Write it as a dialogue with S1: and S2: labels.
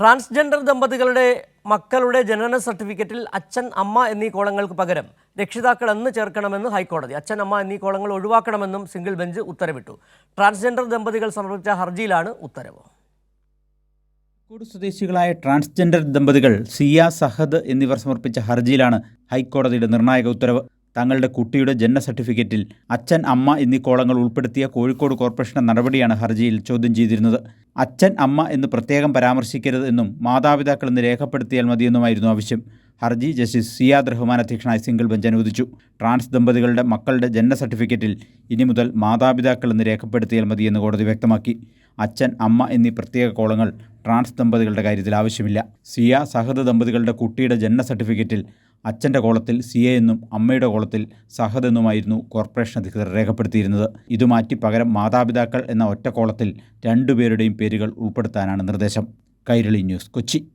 S1: Transgender ദമ്പതികളുടെ മക്കളുടെ ജനന സർട്ടിഫിക്കറ്റിൽ അച്ഛൻ അമ്മ എന്നീ കോളങ്ങൾക്ക് പകരം രക്ഷിതാക്കൾ എന്ന് ചേർക്കണമെന്ന് ഹൈക്കോടതി. അച്ഛൻ അമ്മ എന്നീ കോളങ്ങൾ ഒഴിവാക്കണമെന്നും സിംഗിൾ ബെഞ്ച് ഉത്തരവിട്ടു. ട്രാൻസ്ജെൻഡർ ദമ്പതികൾ സമർപ്പിച്ച ഹർജിയിലാണ് ഉത്തരവ്.
S2: കോഴിക്കോട് സ്വദേശികളായ ട്രാൻസ്ജെൻഡർ ദമ്പതികൾ സിയ സഹദ് എന്നിവർ സമർപ്പിച്ച ഹർജിയിലാണ് ഹൈക്കോടതിയുടെ നിർണായക ഉത്തരവ്. തങ്ങളുടെ കുട്ടിയുടെ ജനന സർട്ടിഫിക്കറ്റിൽ അച്ഛൻ അമ്മ എന്നീ കോളങ്ങൾ ഉൾപ്പെടുത്തിയ കോഴിക്കോട് കോർപ്പറേഷന്റെ നടപടിയാണ് ഹർജിയിൽ ചോദ്യം ചെയ്തിരുന്നത്. അച്ഛൻ അമ്മ എന്ന് പ്രത്യേകം പരാമർശിക്കരുത് എന്നും മാതാപിതാക്കൾ എന്ന് രേഖപ്പെടുത്തിയാൽ മതിയെന്നുമായിരുന്നു ആവശ്യം. ഹർജി ജസ്റ്റിസ് സിയാദ് റഹ്മാൻ അധ്യക്ഷനായ സിംഗിൾ ബെഞ്ച് അനുവദിച്ചു. ട്രാൻസ് ദമ്പതികളുടെ മക്കളുടെ ജനന സർട്ടിഫിക്കറ്റിൽ ഇനി മുതൽ മാതാപിതാക്കൾ എന്ന് രേഖപ്പെടുത്തിയാൽ മതിയെന്ന് കോടതി വ്യക്തമാക്കി. അച്ഛൻ അമ്മ എന്നീ പ്രത്യേക കോളങ്ങൾ ട്രാൻസ് ദമ്പതികളുടെ കാര്യത്തിൽ ആവശ്യമില്ല. സിയ സഹൃദ ദമ്പതികളുടെ കുട്ടിയുടെ ജനന സർട്ടിഫിക്കറ്റിൽ അച്ഛന്റെ കോളത്തിൽ സിയ എന്നും അമ്മയുടെ കോളത്തിൽ സഹദ് എന്നുമായിരുന്നു കോർപ്പറേഷൻ അധികൃതർ രേഖപ്പെടുത്തിയിരുന്നത്. ഇത് മാറ്റി പകരം മാതാപിതാക്കൾ എന്ന ഒറ്റ കോളത്തിൽ രണ്ടുപേരുടെയും പേരുകൾ ഉൾപ്പെടുത്താനാണ് നിർദ്ദേശം. കൈരളി ന്യൂസ് കൊച്ചി.